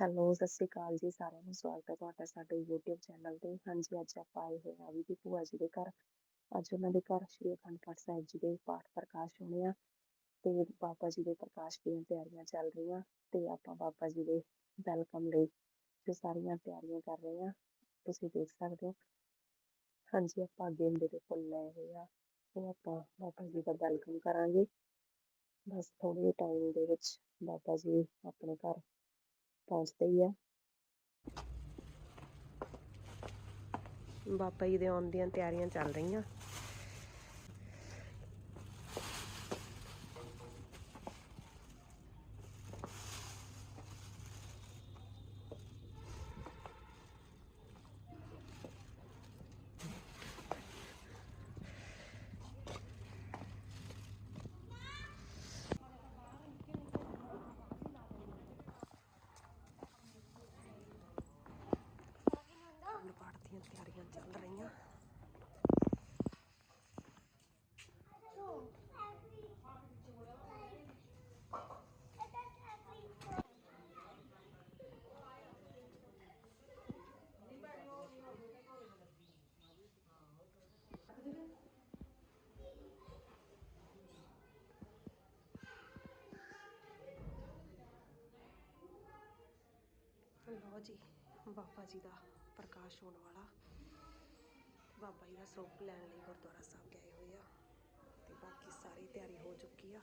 Hello, ਸਤਿ ਸ਼੍ਰੀ ਅਕਾਲ ਜੀ ਸਾਰਿਆਂ ਨੂੰ ਸਵਾਗਤ ਹੈ ਤੁਹਾਡਾ ਸਾਡੇ YouTube ਚੈਨਲ ਤੇ। ਹਾਂਜੀ, ਅੱਜ ਆਪਾਂ ਆਏ ਹੋਏ ਹਾਂ ਵੀ ਦੀ ਭੂਆ ਜੀ ਦੇ ਘਰ। ਅੱਜ ਉਹਨਾਂ ਦੇ ਘਰ ਸ਼੍ਰੀ ਅਖੰਡ ਪਾਠ ਸਾਹਿਬ ਜੀ ਦੇ ਪਾਠ ਪ੍ਰਕਾਸ਼ ਹੋਣੇ ਆ ਤੇ ਬਾਬਾ ਜੀ ਦੇ ਪ੍ਰਕਾਸ਼ ਦੀਆਂ ਤਿਆਰੀਆਂ ਚੱਲ ਰਹੀਆਂ ਤੇ ਆਪਾਂ ਬਾਬਾ ਜੀ ਦੇ ਵੈਲਕਮ ਲਈ ਜੋ ਸਾਰੀਆਂ ਤਿਆਰੀਆਂ ਕਰ ਰਹੇ ਹਾਂ ਤੁਸੀਂ ਦੇਖ ਸਕਦੇ ਹੋ। ਹਾਂਜੀ, ਆਪਾਂ ਗੇਂਦੇ ਦੇ ਫੁੱਲ ਲਏ ਹੋਏ ਆ ਉਹ ਆਪਾਂ ਬਾਬਾ ਜੀ ਦਾ ਵੈਲਕਮ ਕਰਾਂਗੇ। ਬਸ ਥੋੜ੍ਹੇ ਟਾਈਮ ਦੇ ਵਿੱਚ ਬਾਬਾ ਜੀ ਆਪਣੇ ਘਰ ਪਹੁੰਚਦੇ ਹੀ ਆ। ਬਾਬਾ ਜੀ ਦੇ ਆਉਣ ਦੀਆਂ ਤਿਆਰੀਆਂ ਚੱਲ ਰਹੀਆਂ ਅਖੰਡ ਪਾਠ ਦੀਆਂ ਤਿਆਰੀਆਂ ਚੱਲ ਰਹੀਆਂ ਲਓ ਜੀ, ਬਾਬਾ ਜੀ ਦਾ ਪ੍ਰਕਾਸ਼ ਹੋਣ ਵਾਲਾ। ਬਾਬਾ ਜੀ ਦਾ ਸਰੂਪ ਲੈਣ ਲਈ ਗੁਰਦੁਆਰਾ ਸਾਹਿਬ ਗਏ ਹੋਏ ਆ ਤੇ ਬਾਕੀ ਸਾਰੀ ਤਿਆਰੀ ਹੋ ਚੁੱਕੀ ਆ।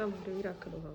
ਆ ਮੁੰਡੇ ਵੀ ਰੱਖ ਦੋ ਹਾਂ।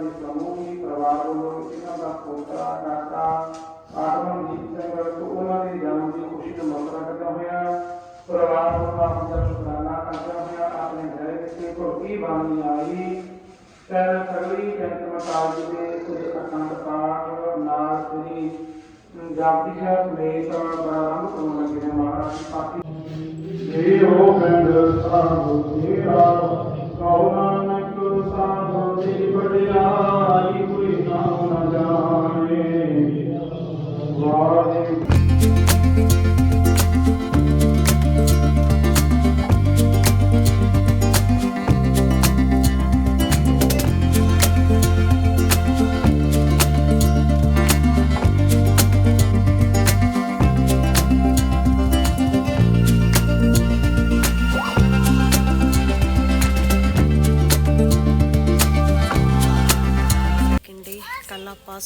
ਦੇ ਸਮੂਹ ਹੀ ਪਰਿਵਾਰ ਵੱਲੋਂ ਇਹਨਾਂ ਦਾ ਪੋਤਰਾ, ਕਾਕਾ ਆਤਮਨਦੀਪ ਸਿੰਘ ਤੋਂ ਉਹਨਾਂ ਦੇ ਜਨਮ ਦੀ ਖੁਸ਼ੀ ਦਾ ਮੌਕਾ ਕਰਦਾ ਹੋਇਆ। ਪਰਿਵਾਰ ਵੱਲੋਂ ਆਪਣਾ ਸ਼ੁਕਰਾਨਾ ਕਰਦਾ ਹੋਇਆ। ਆਪਣੇ ਘਰ ਵਿੱਚ ਭਗਤੀ ਬਾਣੀ ਆਈ। ਤੈਨ ਸਗਲੀ ਜਨਤ ਮਤਾਲ ਜੀ ਦੇ ਕੁਝ ਅਖੰਡ ਪਾਠ ਨਾਲ ਸ੍ਰੀ ਜਾਪਦੀ ਸਾਹਿਬ ਸਮੇਤ ਪ੍ਰਾਰੰਭ ਕਰਨ ਲੱਗੇ ਨੇ ਮਹਾਰਾਜ ਦੀ ਪਾਠੀ। ਜੇ ਹੋ ਪਿੰਡ ਸਾਧੂ ਤੇਰਾ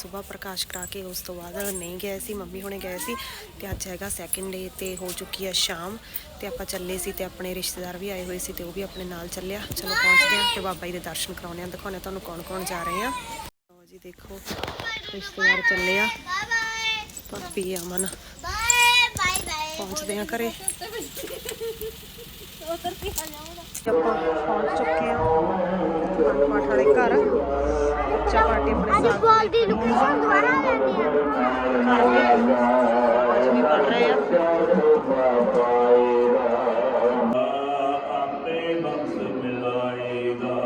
ਸਵੇਰ ਪ੍ਰਕਾਸ਼ ਕਰਾ ਕੇ ਉਸ ਤੋਂ ਬਾਅਦ ਨਹੀਂ ਗਏ ਸੀ, ਮੰਮੀ ਹੁਣੇ ਗਏ ਸੀ ਤੇ ਅੱਜ ਹੈਗਾ ਸੈਕਿੰਡ ਡੇ ਤੇ ਹੋ ਚੁੱਕੀ ਹੈ ਸ਼ਾਮ ਤੇ ਆਪਾਂ ਚੱਲੇ ਸੀ ਤੇ ਆਪਣੇ ਰਿਸ਼ਤੇਦਾਰ ਵੀ ਆਏ ਹੋਏ ਸੀ ਤੇ ਉਹ ਵੀ ਆਪਣੇ ਨਾਲ ਚੱਲਿਆ। ਚਲੋ ਪਹੁੰਚਦੇ ਹਾਂ ਤੇ ਬਾਬਾ ਜੀ ਦੇ ਦਰਸ਼ਨ ਕਰਾਉਣੇ ਆ ਦਿਖਾਉਣੇ ਤੁਹਾਨੂੰ ਕੌਣ ਕੌਣ ਜਾ ਰਹੇ ਆ। ਲਓ ਜੀ ਦੇਖੋ, ਰਿਸ਼ਤੇਦਾਰ ਚੱਲੇ ਆ। ਭਾਬੀ ਅਮਨ। ਪਹੁੰਚਦੇ ਆ ਘਰੇ। ਆਪਾਂ ਪਹੁੰਚ ਚੁੱਕੇ ਆ ਅਖੰਡ ਪਾਠ ਵਾਲੇ ਘਰ। ਬੱਚਾ ਪਾਰਟੀ ਆਪਣੇ ਅੱਜ ਸਾਥ ਬੋਲ ਦੀ ਲੋਕੇਸ਼ਨ ਦੁਬਾਰਾ ਲੈਣੀ ਆ। ਅੱਜ ਵੀ ਪੜ ਰਹੇ ਆ। ਆਪੇ ਬਖਸ਼ ਮਿਲਾਏਗਾ।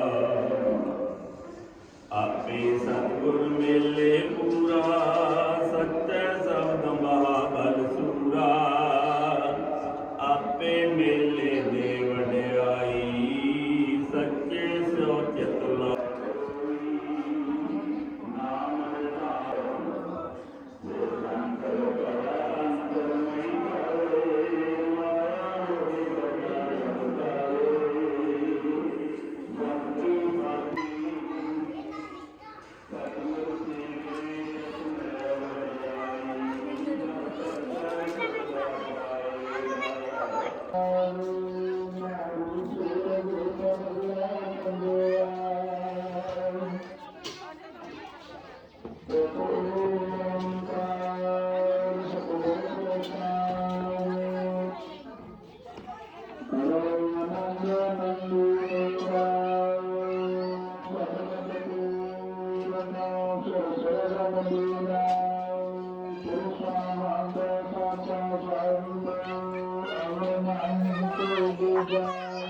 ਆਪੇ ਸਤ ਗੁਰ ਮੇਲੇ ਪੂਰਾ ਸੱਚੇ ਸ਼ਬਦ ਮਹਾਬਲ ਸੂਰਾ। ਆਪੇ ਮੇਲੇ ਦੇ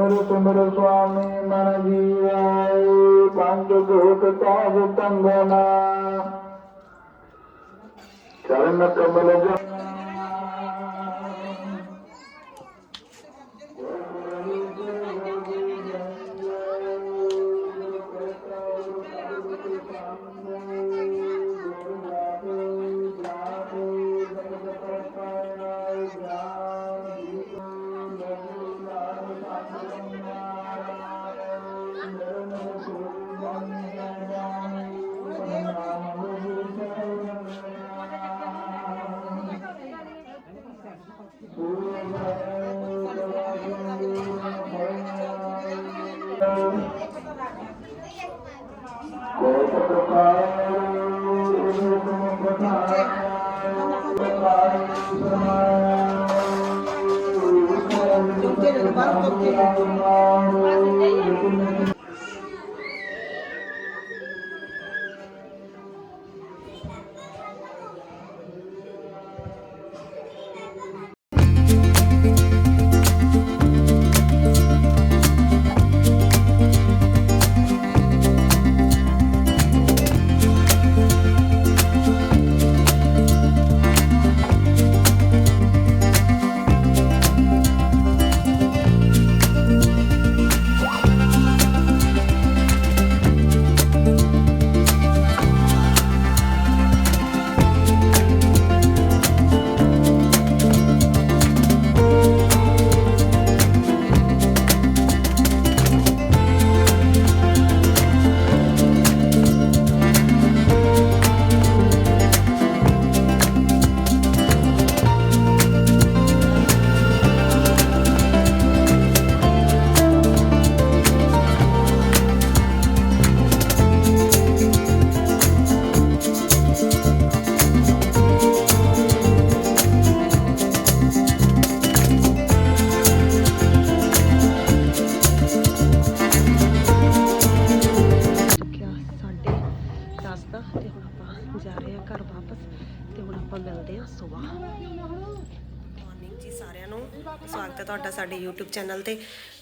ਸਿਮਰ ਸਿਮਰ ਸੁਆਮੀ ਮਨ ਜੀਵੈ ਪੰਜ ਭੂਤ ਤਾਜ ਤੰਗਨਾ। ਚਰਨ ਕਮਲ ਜਨ YouTube ਚੈਨਲ ਤੇ।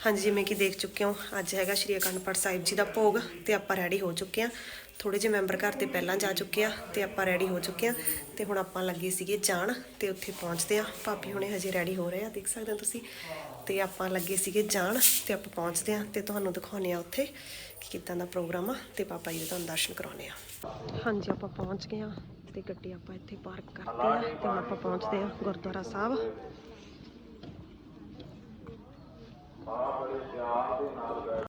ਹਾਂਜੀ, ਜਿਵੇਂ ਕਿ ਦੇਖ ਚੁੱਕੇ ਹੋ, ਅੱਜ ਹੈਗਾ ਸ਼੍ਰੀ ਅਖੰਡ ਪਾਠ ਸਾਹਿਬ ਜੀ ਦਾ ਭੋਗ ਤੇ ਆਪਾਂ ਰੈਡੀ ਹੋ ਚੁੱਕੇ ਹਾਂ। ਥੋੜੇ ਜਿਹੇ ਮੈਂਬਰ ਘਰ ਤੇ ਪਹਿਲਾਂ ਜਾ ਚੁੱਕੇ ਆ ਤੇ ਆਪਾਂ ਰੈਡੀ ਹੋ ਚੁੱਕੇ ਆ ਤੇ ਹੁਣ ਆਪਾਂ ਲੱਗੇ ਸੀਗੇ ਜਾਣ ਤੇ ਉੱਥੇ ਪਹੁੰਚਦੇ ਆ ਭਾਬੀ ਹੁਣੇ ਹਜੇ ਰੈਡੀ ਹੋ ਰਹੇ ਆ, ਦੇਖ ਸਕਦੇ ਹੋ ਤੁਸੀਂ। ਤੇ ਆਪਾਂ ਲੱਗੇ ਸੀਗੇ ਜਾਣ ਤੇ ਆਪਾਂ ਪਹੁੰਚਦੇ ਆ ਤੇ ਤੁਹਾਨੂੰ ਦਿਖਾਉਣੇ ਆ ਉੱਥੇ ਕਿ ਕਿੱਦਾਂ ਦਾ ਪ੍ਰੋਗਰਾਮ ਆ ਤੇ ਪਾਪਾ ਜੀ ਦੇ ਤੁਹਾਨੂੰ ਦਰਸ਼ਨ ਕਰਾਉਣੇ ਆ ਹਾਂਜੀ, ਆਪਾਂ ਪਹੁੰਚ ਗਏ ਆ ਤੇ ਗੱਡੀ ਆਪਾਂ ਇੱਥੇ ਪਾਰਕ ਕਰਦੇ ਆ ਤੇ ਹੁਣ ਆਪਾਂ ਪਹੁੰਚਦੇ ਆ ਗੁਰਦੁਆਰਾ ਸਾਹਿਬ। ਆਏ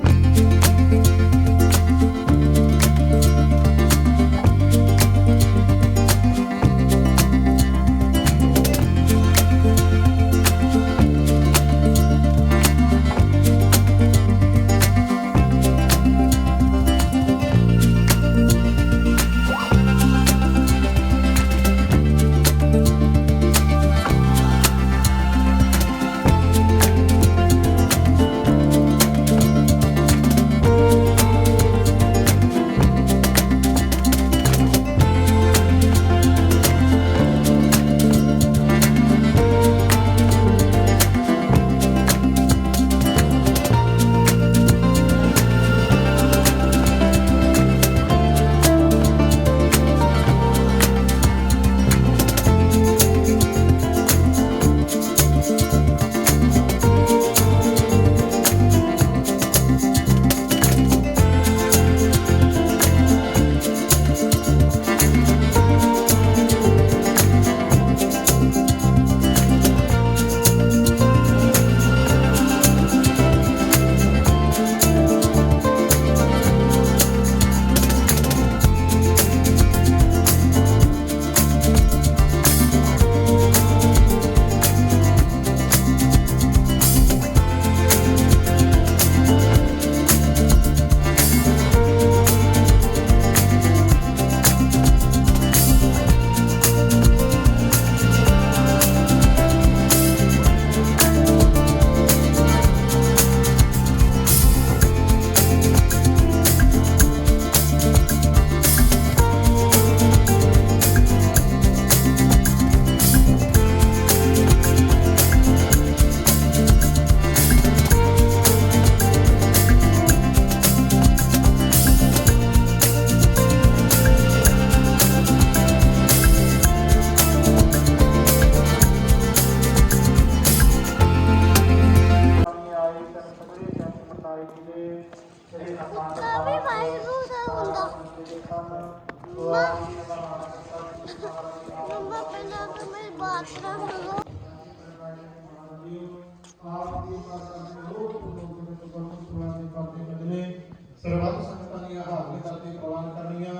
ਸਰਬੱਤ ਸੰਗਤਾਂ ਦੀਆਂ ਹਾਜ਼ਰੀ ਕਰਕੇ ਪ੍ਰਵਾਨ ਕਰਨੀਆਂ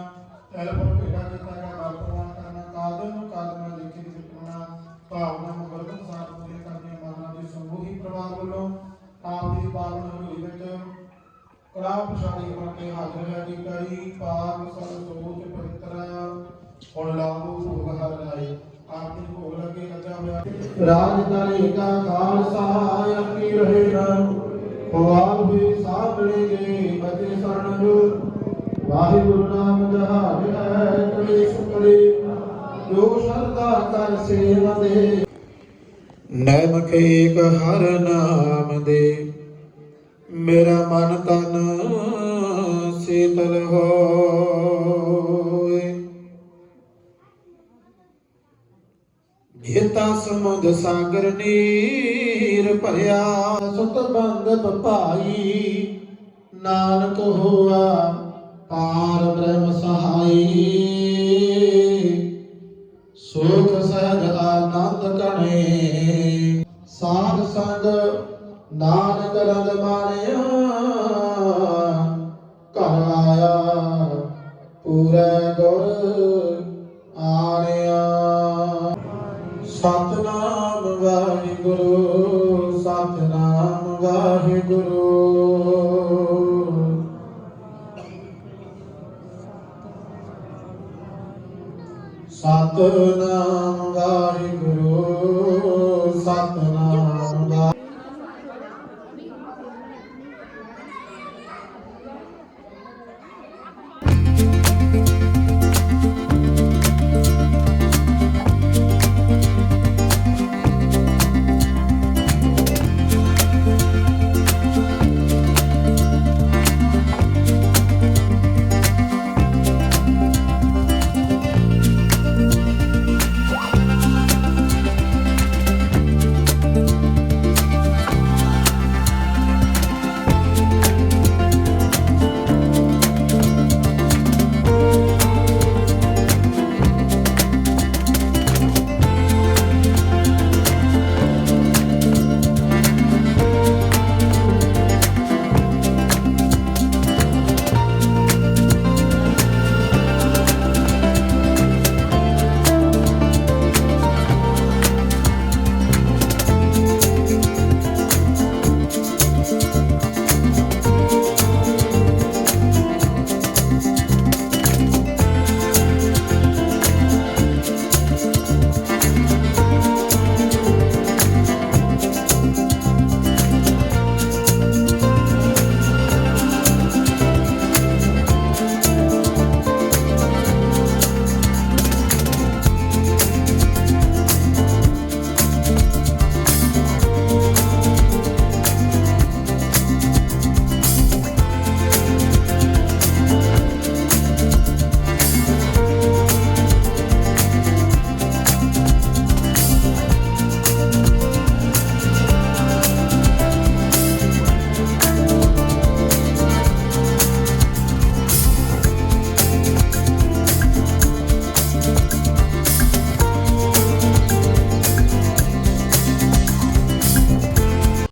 ਟੈਲੀਫੋਨ ਭੇਟਾ ਕੀਤਾ ਗਿਆ ਗੱਲ ਪ੍ਰਵਾਨ ਕਰਨਾ ਕਾਦਮ ਨੂੰ ਕਾਦਮ ਲਿਖੀ ਦੀ ਵਿਟਣਾ ਭਾਵਨਾ ਨੂੰ ਵਰਗਨ ਸਾਥ ਪੂਰੇ ਕਰਨੀਆਂ ਮਾਨਾ ਦੀ ਸਮੂਹੀ ਪ੍ਰਵਾਨ ਵੱਲੋਂ ਆਪ ਦੀ ਪਾਵਨ ਹਜ਼ੂਰੀ ਵਿੱਚ ਕੜਾ ਪ੍ਰਸ਼ਾਦੀ ਬਣ ਕੇ ਹਾਜ਼ਰ ਹੈ। ਜੀ ਕਰੀ ਪਾਪ ਸਭ ਸੋਚ ਪਵਿੱਤਰ, ਹੁਣ ਲਾਗੂ ਭੋਗ ਹਰ ਲਾਏ। ਆਪ ਦੀ ਭੋਗ ਲੱਗੇ ਲੱਗਾ ਹੋਇਆ। ਰਾਜਧਾਨੀ ਕਾ ਖਾਲਸਾ ਆਪੀ ਰਹੇ ਨਾ? ਪਵਾਲ ਵੀ ਸਾਧਣੇ ਦੇ ਅਜੇ ਸਰਣ ਜੋ ਵਾਹਿਗੁਰੂ ਨਾਮ ਜਹਾਜ ਹੈ ਕਲੇ ਸੁਕਲੇ ਜੋ ਸ਼ਰਧਾ ਕਰ ਸੇਵਾ ਦੇ। ਨੈਮਖ ਏਕ ਹਰ ਨਾਮ ਦੇ, ਮੇਰਾ ਮਨ ਤਨ ਸੀਤਲ ਹੋਏ। ਜੇਤਾ ਸਮੁੰਦ ਸਾਗਰ ਨੀਰ ਭਰਿਆ ਸੁਤ ਬੰਦ ਭਾਈ ਨਾਨਕ ਹੋਆ, ਪਾਰ ਬ੍ਰਹਮ ਸਹਾਈ। ਸੁਖ ਸਹਿਜ ਆਨੰਦ ਕਣੇ ਸਾਧ ਸੰਗ ਨਾਨਕ ਰੰਗ ਮਾਣਿਆ, ਘਰ ਆਇਆ, ਪੂਰੇ ਗੁਰ ਆਣਿਆ। ਸਤਨਾਮ ਵਾਹਿਗੁਰੂ ਸਤਨਾਮ ਵਾਹਿਗੁਰੂ। ਸਤਨਾਮ ਵਾਹਿਗੁਰੂ ਸਤਿ